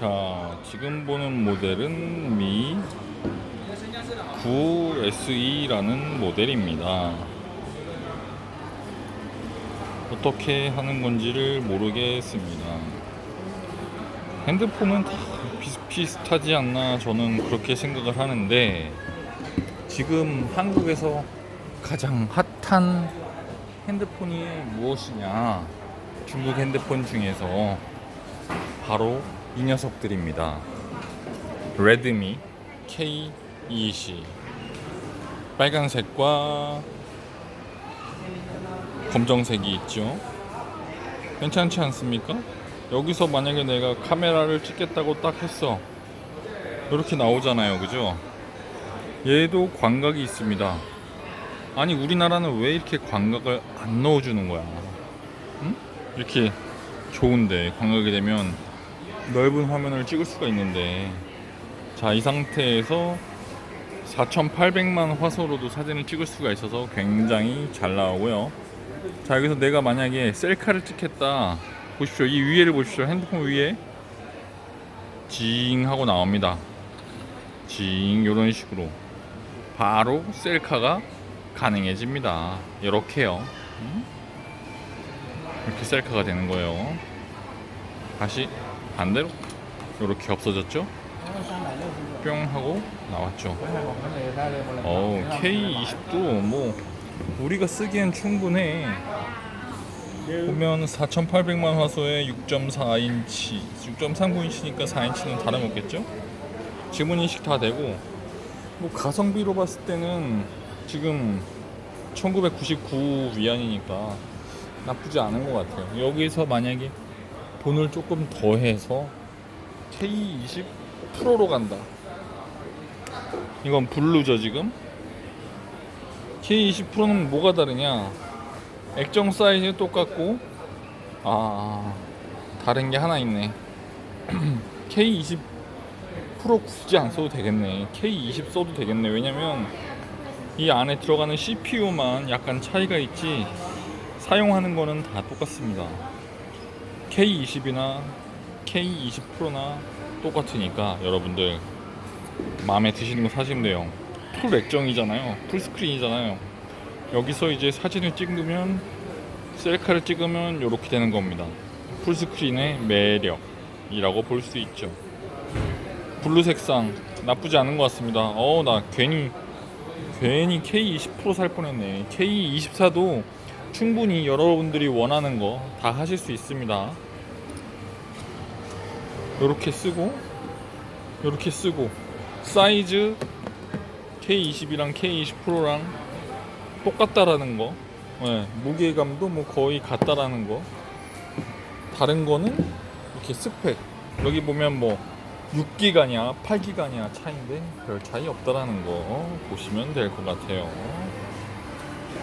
자, 지금 보는 모델은 미 9SE라는 모델입니다. 어떻게 하는 건지를 모르겠습니다. 핸드폰은 다 비슷비슷하지 않나 저는 그렇게 생각을 하는데 지금 한국에서 가장 핫한 핸드폰이 무엇이냐 중국 핸드폰 중에서 바로 이 녀석들입니다. 레드미 K20 빨간색과 검정색이 있죠. 괜찮지 않습니까? 여기서 만약에 내가 카메라를 찍겠다고 딱 했어. 이렇게 나오잖아요. 그죠? 얘도 광각이 있습니다. 아니, 우리나라는 왜 이렇게 광각을 안 넣어주는 거야? 응? 이렇게 좋은데, 광각이 되면 넓은 화면을 찍을 수가 있는데. 자, 이 상태에서 4800만 화소로도 사진을 찍을 수가 있어서 굉장히 잘 나오고요. 자 여기서 내가 만약에 셀카를 찍겠다. 보십시오. 이 위에를 보십시오. 핸드폰 위에 징 하고 나옵니다. 징 요런 식으로. 바로 셀카가 가능해집니다. 이렇게요. 음? 이렇게 셀카가 되는 거예요. 다시 반대로 이렇게 없어졌죠 뿅 하고 나왔죠 어우 K20도 뭐 우리가 쓰기엔 충분해. 보면 4,800만 화소에 6.4인치, 6.39인치니까 4인치는 다름없겠죠? 지문 인식 다 되고 뭐 가성비로 봤을 때는 지금 1999 위안이니까 나쁘지 않은 것 같아요. 여기서 만약에 돈을 조금 더 해서 K20 프로로 간다. 이건 블루죠 지금? K20 프로는 뭐가 다르냐? 액정 사이즈 똑같고 아 다른 게 하나 있네. K20 프로 굳이 안 써도 되겠네. K20 써도 되겠네. 왜냐면 이 안에 들어가는 CPU만 약간 차이가 있지 사용하는 거는 다 똑같습니다. K20이나 K20 프로나 똑같으니까 여러분들 마음에 드시는 거 사시면 돼요. 풀 액정이잖아요. 풀 스크린이잖아요. 여기서 이제 사진을 찍으면 셀카를 찍으면 이렇게 되는 겁니다. 풀 스크린의 매력이라고 볼 수 있죠. 블루 색상 나쁘지 않은 것 같습니다. 어, 나 괜히 괜히 K20 프로 살 뻔했네. K24도 충분히 여러분들이 원하는 거 다 하실 수 있습니다. 이렇게 쓰고 이렇게 쓰고 사이즈 K20이랑 K20 프로랑 똑같다라는 거. 네, 무게감도 뭐 거의 같다라는 거. 다른 거는 이렇게 스펙. 여기 보면 뭐 6기가냐 8기가냐 차인데 별 차이 없다라는 거 보시면 될 것 같아요.